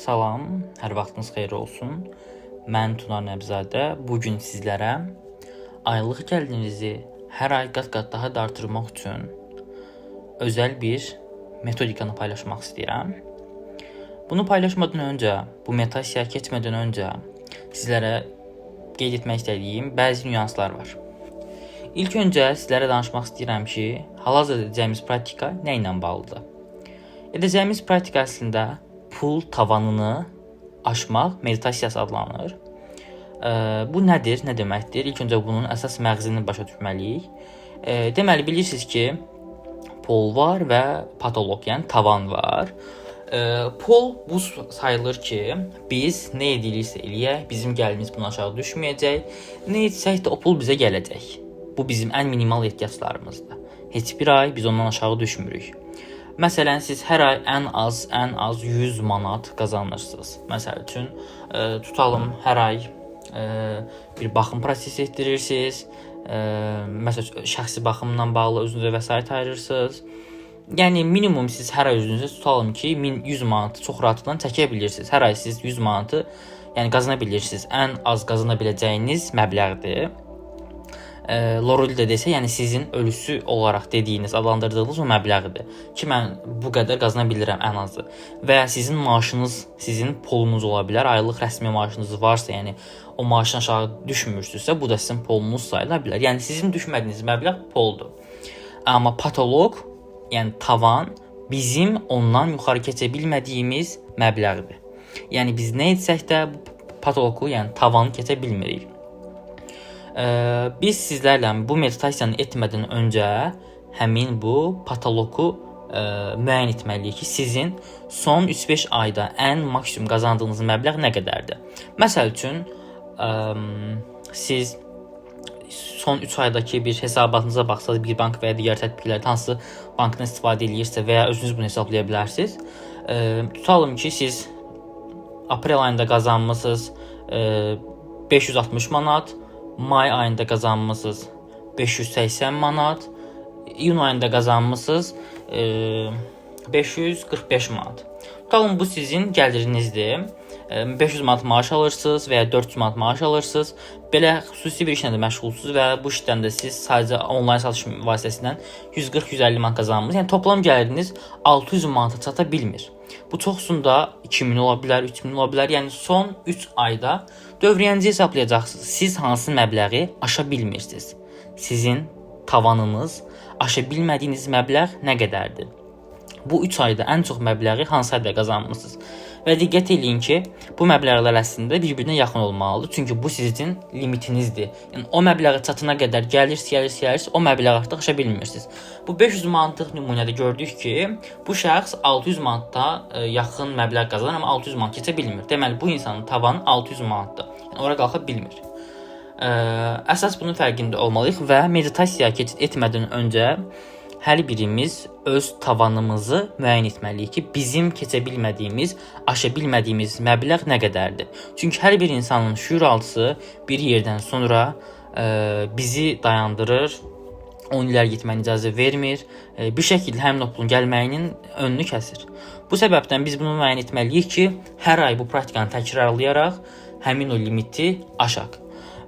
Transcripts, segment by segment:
Salam, hər vaxtınız xeyir olsun. Mən Tunar Nəbzadə. Bu gün sizlərə aylıq gəlirinizi hər ay qat-qat daha da artırmaq üçün özəl bir metodikanı paylaşmaq istəyirəm. Bunu paylaşmadan öncə, bu meditasiyaya keçmədən öncə sizlərə qeyd etmək istədiyim bəzi nüanslar var. İlk öncə sizlərə danışmaq istəyirəm ki, hal-hazırda edəcəyimiz praktika nə ilə bağlıdır? Edəcəyimiz praktika əslində pul tavanını aşmaq meditasiyası adlanır. E, bu nədir, nə deməkdir? İlk öncə bunun əsas məğzini başa düşməliyik. E, deməli bilirsiniz ki, pol var və patoloq, yəni tavan var. E, pol bu sayılır ki, biz nə ediriksə eləyək, bizim gəlirimiz bundan aşağı düşməyəcək. Nə etsək də o pul bizə gələcək. Bu bizim ən minimal ehtiyaclarımızdır. Heç bir ay biz ondan aşağı düşmürük. Məsələn, siz hər ay ən az, ən az 100 manat qazanırsınız. Məsəl üçün, e, tutalım hər ay e, bir baxım prosesi etdirirsiniz. E, məsələn, şəxsi baxımla bağlı özünüzə vəsait ayırırsınız. Yəni minimum siz hər ay özünüzə tutalım ki, 100 manatı çox rahatlıqla çəkə bilirsiniz. Hər ay siz 100 manatı yəni qazana bilirsiniz. Ən az qazana biləcəyiniz məbləğdir e, Lorel də desə, yəni sizin ölüsü olaraq dediyiniz, adlandırdığınız o məbləğdir ki, mən bu qədər qazana bilirəm ən azı. Və ya sizin maaşınız, sizin polunuz ola bilər, aylıq rəsmi maaşınız varsa, yəni o maaşdan aşağı düşmürsünüzsə, bu da sizin polunuz sayıla bilər. Yəni sizin düşmədiyiniz məbləğ poldur. Amma patoloq, yəni tavan bizim ondan yuxarı keçə bilmədiyimiz məbləğdir. Yəni biz nə etsək də bu patoloqu, yəni tavanı keçə bilmirik. Ə, biz sizlərlə bu meditasiyanı etmədən öncə həmin bu patoloqu ə, müəyyən etməliyik ki, sizin son 3-5 ayda ən maksimum qazandığınız məbləğ nə qədərdir? Məsəl üçün, ə, siz son 3 aydakı bir hesabatınıza baxsaz, bir bank və ya digər tətbiqlərdən hansı bankdan istifadə edirsə və özünüz bunu hesablaya bilərsiniz. Ə, tutalım ki, siz aprel ayında qazanmısınız ə, 560 manat, may ayında qazanmısınız 580 manat, iyun ayında qazanmısınız e, 545 manat. Tutalım bu sizin gəlirinizdir. E, 500 manat maaş alırsınız və ya 400 manat maaş alırsınız. Belə xüsusi bir işlə də məşğulsunuz və bu işdən də siz sadəcə onlayn satış vasitəsilə 140-150 manat qazanmısınız. Yəni toplam gəliriniz 600 manata çata bilmir. Bu çoxsunda 2000 ola bilər, 3000 ola bilər. Yəni son 3 ayda dövriyyənizi hesablayacaqsınız. Siz hansı məbləği aşa bilmirsiniz? Sizin tavanınız, aşa bilmədiyiniz məbləğ nə qədərdir? Bu 3 ayda ən çox məbləği hansı ayda qazanmısınız? Və diqqət eləyin ki, bu məbləğlər əslində bir-birinə yaxın olmalıdır. Çünki bu sizin limitinizdir. Yəni o məbləğə çatana qədər gəlirsiniz, gəlirsiniz, gəlirsiniz, o məbləğ artıq aşa bilmirsiniz. Bu 500 manatlıq nümunədə gördük ki, bu şəxs 600 manata ə, yaxın məbləğ qazanır, amma 600 manat keçə bilmir. Deməli bu insanın tavanı 600 manatdır. Yəni ora qalxa bilmir. Ə, əsas bunun fərqində olmalıyıq və meditasiyaya keçid etmədən öncə hər birimiz öz tavanımızı müəyyən etməliyik ki, bizim keçə bilmədiyimiz, aşa bilmədiyimiz məbləğ nə qədərdir. Çünki hər bir insanın şüuraltısı bir yerdən sonra ə, bizi dayandırır, 10 illər getməyinə icazə vermir, ə, bir şəkildə həmin o pulun gəlməyinin önünü kəsir. Bu səbəbdən biz bunu müəyyən etməliyik ki, hər ay bu praktikanı təkrarlayaraq həmin o limiti aşaq.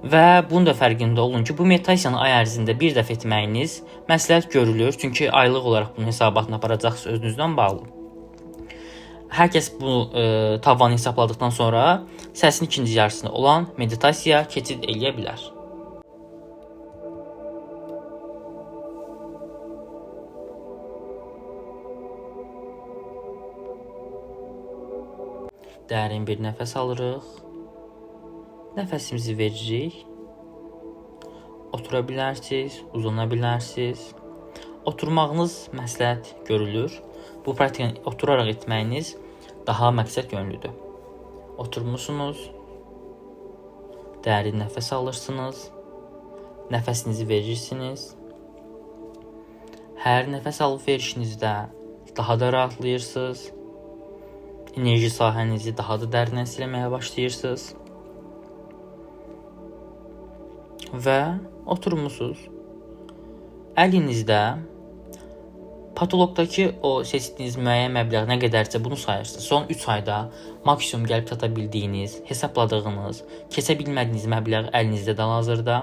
Və bunun da fərqində olun ki, bu meditasiyanı ay ərzində bir dəfə etməyiniz məsləhət görülür, çünki aylıq olaraq bunun hesabatını aparacaqsınız özünüzdən bağlı. Hər kəs bu e, tavanı hesabladıkdan sonra səsin ikinci yarısında olan meditasiya keçid eləyə bilər. Dərin bir nəfəs alırıq. Nəfəsimizi veririk. Otura bilərsiniz, uzana bilərsiniz. Oturmağınız məsləhət görülür. Bu praktikanı oturaraq etməyiniz daha məqsəd yönlüdür. Oturmusunuz. Dərin nəfəs alırsınız. Nəfəsinizi verirsiniz. Hər nəfəs alıb verişinizdə daha da rahatlayırsınız. Enerji sahənizi daha da dərindən siləməyə başlayırsınız. Və oturmusunuz. Əlinizdə Katalogdakı o seçdiyiniz müəyyən məbləğ nə qədərsə bunu sayırsınız. Son 3 ayda maksimum gəlib çata bildiyiniz, hesabladığınız, keçə bilmədiyiniz məbləğ əlinizdə də hazırda.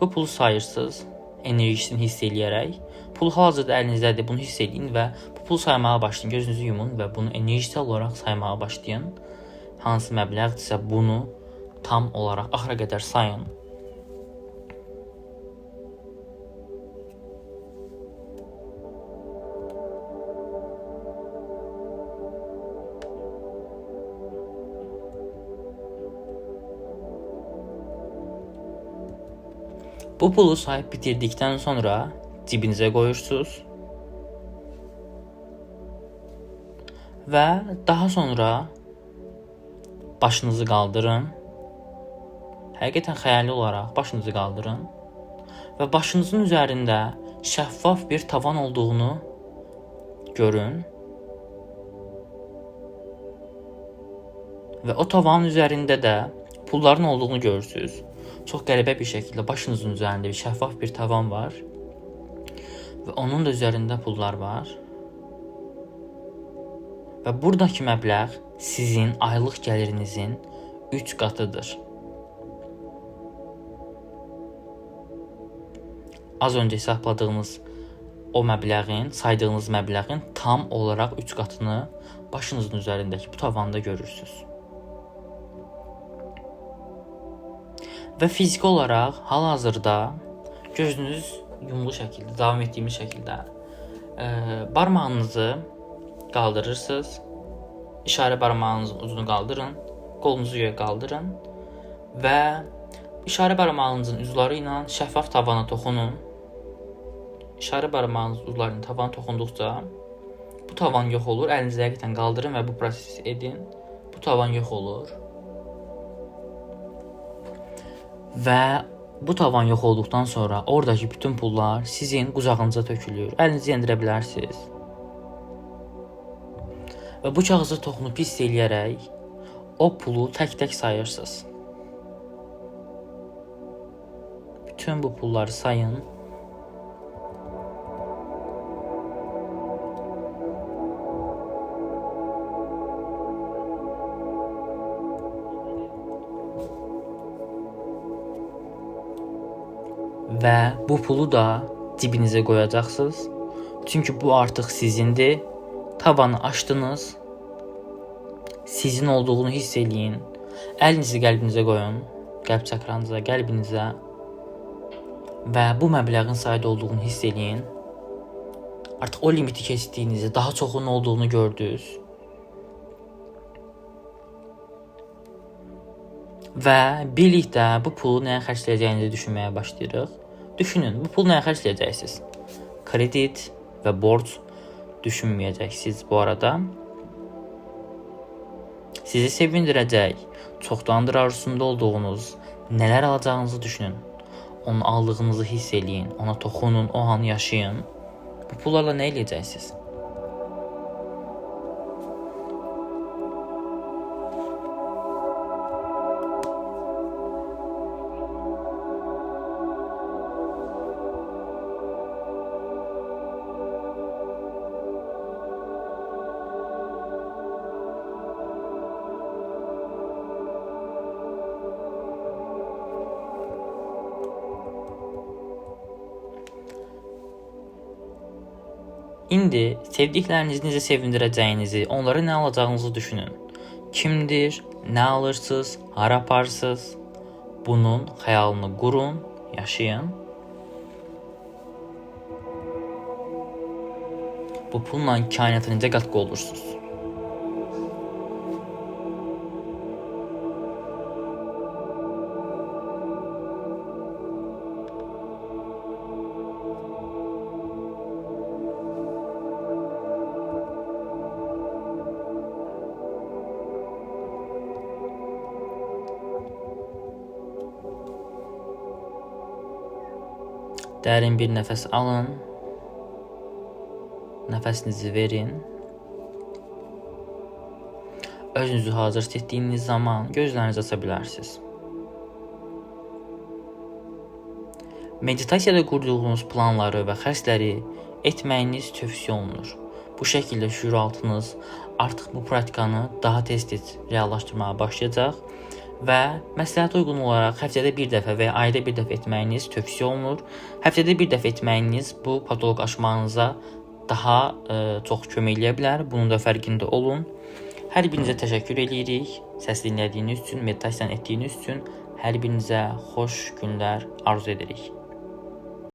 Bu pulu sayırsınız, enerjisini hiss eləyərək. Pul hazırda əlinizdədir, bunu hiss eləyin və bu pulu saymağa başlayın. Gözünüzü yumun və bunu enerjisel olaraq saymağa başlayın. Hansı məbləğdirsə bunu tam olaraq axıra qədər sayın. Bu pulu sayıb bitirdikdən sonra cibinizə qoyursunuz. Və daha sonra başınızı qaldırın. Həqiqətən xəyali olaraq başınızı qaldırın və başınızın üzərində şəffaf bir tavan olduğunu görün. Və o tavanın üzərində də pulların olduğunu görürsüz. Çox qəribə bir şəkildə başınızın üzərində bir şəffaf bir tavan var. Və onun da üzərində pullar var. Və buradakı məbləğ sizin aylıq gəlirinizin 3 qatıdır. Az öncə hesabladığınız o məbləğin, saydığınız məbləğin tam olaraq 3 qatını başınızın üzərindəki bu tavanda görürsüz. Və fiziki olaraq hal-hazırda gözünüz yumulu şəkildə, davam etdiyimiz şəkildə ə, barmağınızı qaldırırsınız. İşarə barmağınızın ucunu qaldırın, qolunuzu göyə qaldırın və işarə barmağınızın ucları ilə şəffaf tavana toxunun. İşarə barmağınız ucları ilə tavana toxunduqca bu tavan yox olur. Əlinizi həqiqətən qaldırın və bu prosesi edin. Bu tavan yox olur. Və bu tavan yox olduqdan sonra oradakı bütün pullar sizin qucağınıza tökülür. Əlinizi yendirə bilərsiniz. Və bu kağıza toxunub hiss eləyərək o pulu tək-tək sayırsınız. Bütün bu pulları sayın. Və bu pulu da cibinizə qoyacaqsınız. Çünki bu artıq sizindir. Tavanı açdınız. Sizin olduğunu hiss eləyin. Əlinizi qəlbinizə qoyun. Qəlb çakranıza, qəlbinizə və bu məbləğin sayda olduğunu hiss eləyin. Artıq o limiti keçdiyinizi, daha çoxunun olduğunu gördünüz. Və birlikdə bu pulu nəyə xərcləyəcəyinizi düşünməyə başlayırıq. Düşünün, bu pulu nəyə xərcləyəcəksiniz? Kredit və borc düşünməyəcəksiniz bu arada. Sizi sevindirəcək, çoxdandır arzusunda olduğunuz nələr alacağınızı düşünün. Onu aldığınızı hiss eləyin, ona toxunun, o anı yaşayın. Bu pullarla nə edəcəksiniz? İndi sevdiklərinizi necə sevindirəcəyinizi, onlara nə alacağınızı düşünün. Kimdir, nə alırsınız, hara aparırsınız? Bunun xəyalını qurun, yaşayın. Bu pulla kainata necə qatqı olursunuz? Dərin bir nəfəs alın. Nəfəsinizi verin. Özünüzü hazır hiss etdiyiniz zaman gözlərinizi aça bilərsiniz. Meditasiyada qurduğunuz planları və xəstləri etməyiniz tövsiyə olunur. Bu şəkildə şüuraltınız artıq bu praktikanı daha tez-tez reallaşdırmağa başlayacaq və məsləhətə uyğun olaraq həftədə bir dəfə və ya ayda bir dəfə etməyiniz tövsiyə olunur. Həftədə bir dəfə etməyiniz bu patoloq aşmağınıza daha ə, çox kömək eləyə bilər. Bunun da fərqində olun. Hər birinizə təşəkkür eləyirik. Səs dinlədiyiniz üçün, meditasiya etdiyiniz üçün hər birinizə xoş günlər arzu edirik.